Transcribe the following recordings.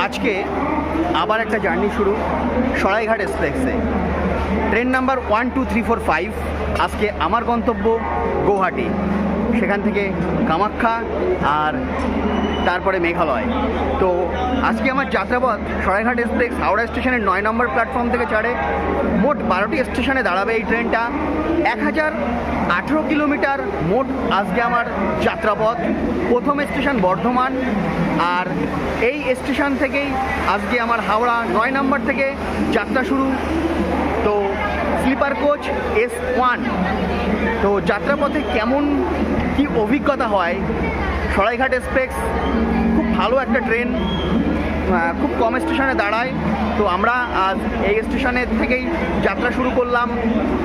আজকে আবার একটা জার্নি শুরু সরাইঘাট এক্সপ্রেসে। Train number one, two, three, four, five, আজকে আমার গন্তব্য গৌহাটি। সেখান থেকে কামাখ্যা আর তারপরে মেঘালয়। তো আজকে আমার যাত্রাপথ সরাইঘাট এক্সপ্রেস হাওড়া স্টেশনের নয় নম্বর প্ল্যাটফর্ম থেকে ছাড়ে মোট বারোটি স্টেশনে দাঁড়াবে এই ট্রেনটা। এক হাজার আঠেরো কিলোমিটার মোট আজকে আমার যাত্রাপথ। প্রথম স্টেশন বর্ধমান আর এই স্টেশন থেকেই আজকে আমার হাওড়া নয় নম্বর থেকে যাত্রা শুরু। তো স্লিপার কোচ এস ওয়ান। তো যাত্রাপথে কেমন কি অভিজ্ঞতা হয়? সরাইঘাট এক্সপ্রেস, খুব ভালো একটা ট্রেন। খুব কম স্টেশনে দাঁড়ায়। তো আমরা আজ এই স্টেশনের থেকেই যাত্রা শুরু করলাম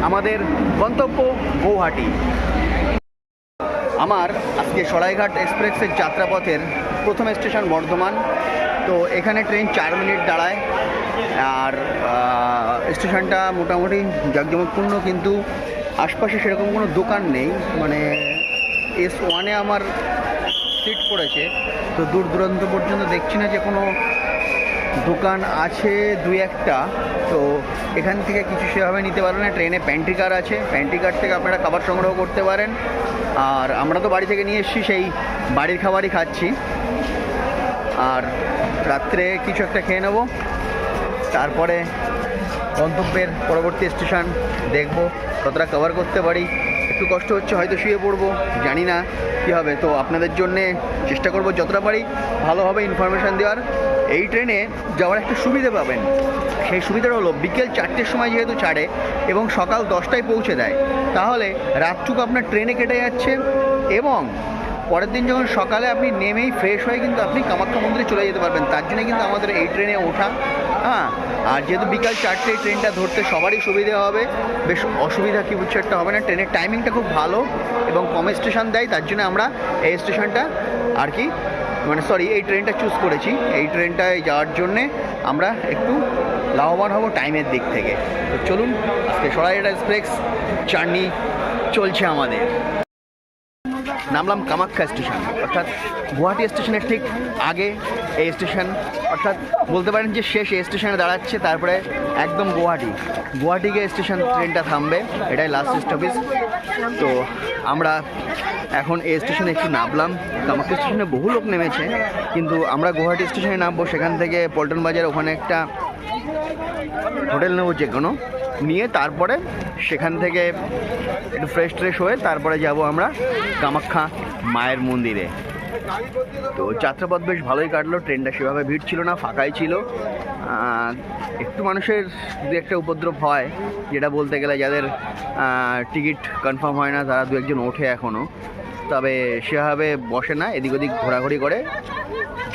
আমাদের গন্তব্য গৌহাটি। আমার আজকে সরাইঘাট এক্সপ্রেসের যাত্রাপথের প্রথম স্টেশন বর্ধমান। তো এখানে ট্রেন চার মিনিট দাঁড়ায়। আর স্টেশনটা মোটামুটি জাঁকজমকপূর্ণ কিন্তু আশপাশে সেরকম কোনো দোকান নেই। মানে এস ওয়ানে আমার সিট পড়েছে। তো দূর দূরান্ত পর্যন্ত দেখছি না যে কোনো দোকান আছে দুই একটা। তো এখান থেকে কিছু সেভাবে নিতে পারবেন না। ট্রেনে প্যান্ট্রি কার আছে। প্যান্ট্রি কার থেকে আপনারা খাবার সংগ্রহ করতে পারেন। আর আমরা তো বাড়ি থেকে নিয়ে এসেছি, সেই বাড়ির খাবারই খাচ্ছি। আর রাত্রে কিছু একটা খেয়ে নেব। তারপরে গন্তব্যের পরবর্তী স্টেশন দেখব, কতটা কভার করতে পারি। একটু কষ্ট হচ্ছে, হয়তো শুয়ে পড়ব, জানি না কী হবে। তো আপনাদের জন্যে চেষ্টা করব যতটা পারি ভালোভাবে ইনফরমেশান দেওয়ার। এই ট্রেনে যাওয়ার একটা সুবিধা পাবেন। সেই সুবিধাটা হলো বিকেল চারটের সময় যেহেতু ছাড়ে এবং সকাল দশটায় পৌঁছে দেয়, তাহলে রাতটুকু আপনার ট্রেনে কেটে যাচ্ছে এবং পরের দিন যখন সকালে আপনি নেমেই ফ্রেশ হয়ে কিন্তু আপনি কামাখ্যা মন্দিরে চলে যেতে পারবেন। তার জন্য কিন্তু আমাদের এই ট্রেনে ওঠা হ্যাঁ আর যেহেতু বিকাল চারটে ট্রেনটা ধরতে সবারই সুবিধা হবে, বেশ অসুবিধা কি কিছু একটা হবে না। ট্রেনের টাইমিংটা খুব ভালো এবং কম স্টেশন দেয়, তার জন্য আমরা এই স্টেশনটা আর কি মানে সরি এই ট্রেনটা চুজ করেছি। এই ট্রেনটায় যাওয়ার জন্যে আমরা একটু লাভবান হব টাইমের দিক থেকে। তো চলুন, আজকে সরাইঘাট এক্সপ্রেস জার্নি চলছে আমাদের। নামলাম কামাখ্যা স্টেশন। অর্থাৎ গুয়াহাটি স্টেশনের ঠিক আগে এই স্টেশন। অর্থাৎ বলতে পারেন যে শেষ এই স্টেশনে দাঁড়াচ্ছে, তারপরে একদম গুয়াহাটি। গুয়াহাটি গিয়ে স্টেশন ট্রেনটা থামবে, এটাই লাস্ট স্টপেজ তো আমরা এখন এই স্টেশনে একটু নামলাম। কামাখ্যা স্টেশনে বহু লোক নেমেছে, কিন্তু আমরা গুয়াহাটি স্টেশনে নামবো, সেখান থেকে পল্টন বাজার ওখানে একটা হোটেল নেব যে কোনো নিয়ে তারপরে সেখান থেকে একটু ফ্রেশ ট্রেশ হয়ে তারপরে যাব আমরা কামাখ্যা মায়ের মন্দিরে। তো যাত্রাপথ বেশ ভালোই কাটলো, ট্রেনটা সেভাবে ভিড় ছিল না, ফাঁকাই ছিল। একটু মানুষের দু একটা উপদ্রব হয়, যেটা বলতে গেলে যাদের টিকিট কনফার্ম হয় না, তারা দু একজন ওঠে এখনও তবে সেভাবে বসে না, এদিক ওদিক ঘোরাঘুরি করে।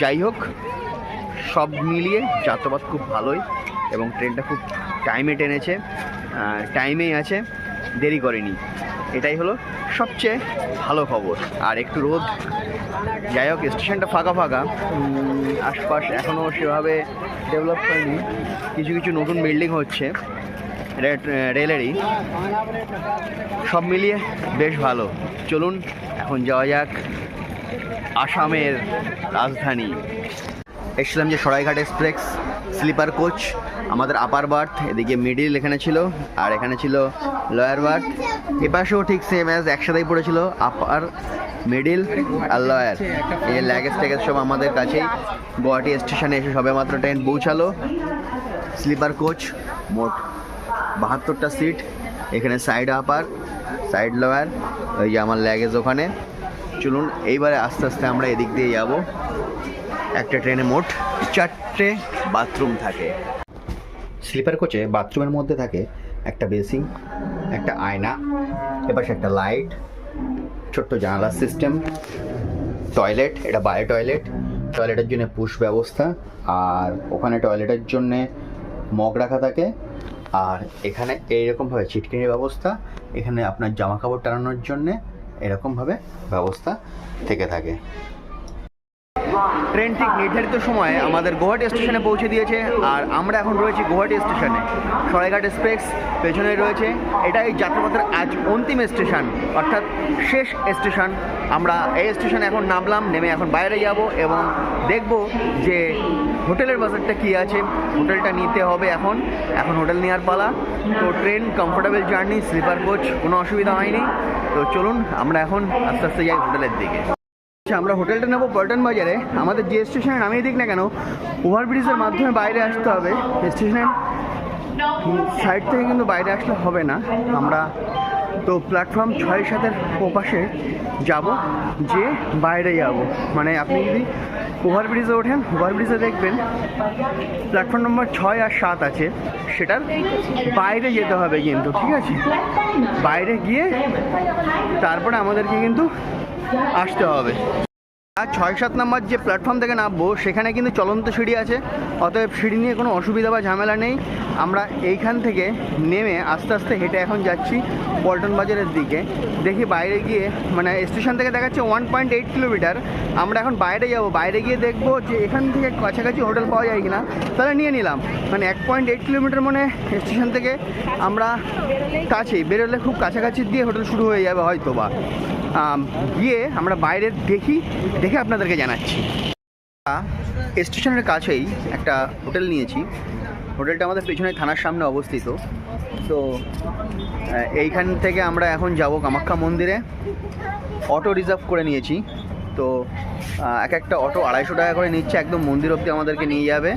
যাই হোক, সব মিলিয়ে যাত্রাপথ খুব ভালোই এবং ট্রেনটা খুব টাইমে টেনেছে টাইমেই আছে, দেরি করেনি। এটাই হলো সবচেয়ে ভালো খবর। আর একটু রোদ। যাই হোক, স্টেশনটা ফাঁকা ফাঁকা। আশপাশ এখনও সেভাবে ডেভেলপ হয়নি। কিছু কিছু নতুন বিল্ডিং হচ্ছে রেলেরই সব মিলিয়ে বেশ ভালো। চলুন, এখন যাওয়া যাক আসামের রাজধানী। এসেছিলাম যে সরাইঘাট এক্সপ্রেস, স্লিপার কোচ। আমাদের আপার বার্থ এদিকে মিডিল এখানে ছিল, আর এখানে ছিল লয়ার বার্থ এপাশেও ঠিক সেম অ্যাজ একসাথেই পড়েছিল আপার মিডিল আর লয়ার এই ল্যাগেজ ট্যাগেজ সব আমাদের কাছেই। গুয়াহাটি স্টেশনে এসে সবে মাত্র ট্রেন পৌঁছালো। স্লিপার কোচ, মোট বাহাত্তরটা সিট। এখানে সাইড আপার সাইড লোয়ার ওই যে আমার ল্যাগেজ ওখানে। চলুন, এইবারে আস্তে আস্তে আমরা এদিক দিয়ে যাব। একটা ট্রেনে মোট চারটে বাথরুম থাকে। স্লিপার কোচে বাথরুমের মধ্যে থাকে একটা বেসিং, একটা আয়না, এপাশে একটা লাইট, ছোট্ট জানালার সিস্টেম, টয়লেট, এটা বায়ো টয়লেট, টয়লেটের জন্য পুশ ব্যবস্থা, আর ওখানে টয়লেটের জন্যে মগ রাখা থাকে, আর এখানে এইরকমভাবে ছিটকিনির ব্যবস্থা, এখানে আপনার জামা কাপড় টানানোর জন্যে এরকমভাবে ব্যবস্থা থেকে থাকে। ট্রেন ঠিক নির্ধারিত সময়ে আমাদের গুয়াহাটি স্টেশনে পৌঁছে দিয়েছে। আর আমরা এখন রয়েছি গুয়াহাটি স্টেশনে। সরাইঘাট এক্সপ্রেস পেছনে রয়েছে। এটাই যাত্রাপথের আজ অন্তিম স্টেশন অর্থাৎ শেষ স্টেশন। আমরা এই স্টেশনে এখন নামলাম নেমে এখন বাইরে যাব এবং দেখব যে হোটেলের বাজারটা কী আছে। হোটেলটা নিতে হবে এখন। এখন হোটেল নেওয়ার পালা। তো train comfortable journey sleeper coach কোনো অসুবিধা হয়নি। তো চলুন আমরা এখন আস্তে আস্তে যাই হোটেলের দিকে। আমরা হোটেলটা নেব পল্টন বাজারে। আমাদের যে স্টেশনে নামিয়ে দিক না কেন ওভারব্রিজের মাধ্যমে বাইরে আসতে হবে। স্টেশনের সাইড থেকে কিন্তু বাইরে আসলে হবে না। আমরা তো প্ল্যাটফর্ম ছয় সাতের ওপাশে যাব, যে বাইরে যাব। মানে আপনি যদি ওভারব্রিজে ওঠেন ওভারব্রিজে দেখবেন প্ল্যাটফর্ম নম্বর ছয় আর সাত আছে। সেটার বাইরে যেতে হবে কিন্তু, ঠিক আছে? বাইরে গিয়ে তারপরে আমাদেরকে কিন্তু আসতে হবে। আর ছয় সাত নম্বর যে প্ল্যাটফর্ম থেকে নামবো, সেখানে কিন্তু চলন্ত সিঁড়ি আছে। অতএব সিঁড়ি নিয়ে কোনো অসুবিধা বা ঝামেলা নেই। আমরা এইখান থেকে নেমে আস্তে আস্তে হেঁটে এখন যাচ্ছি পল্টন বাজারের দিকে। দেখি বাইরে গিয়ে মানে স্টেশন থেকে দেখাচ্ছে ওয়ান পয়েন্ট এইট কিলোমিটার আমরা এখন বাইরে যাব। বাইরে গিয়ে দেখব যে এখান থেকে কাছাকাছি হোটেল পাওয়া যায় কিনা। তাহলে নিয়ে নিলাম। মানে এক পয়েন্ট এইট কিলোমিটার মানে স্টেশন থেকে আমরা কাছেই বেরোলে খুব কাছাকাছি দিয়ে হোটেল শুরু হয়ে যাবে হয়তো বা গিয়ে আমরা বাইরে দেখি দেখে আপনাদেরকে জানাচ্ছি। স্টেশনের কাছেই একটা হোটেল নিয়েছি। হোটেলটা আমাদের পেছনে থানার সামনে অবস্থিত। তো এইখান থেকে আমরা এখন যাব কামাখ্যা মন্দিরে। অটো রিজার্ভ করে নিয়েছি। তো এক একটা অটো আড়াইশো টাকা করে নিচ্ছে। একদম মন্দির অব্দি আমাদেরকে নিয়ে যাবে।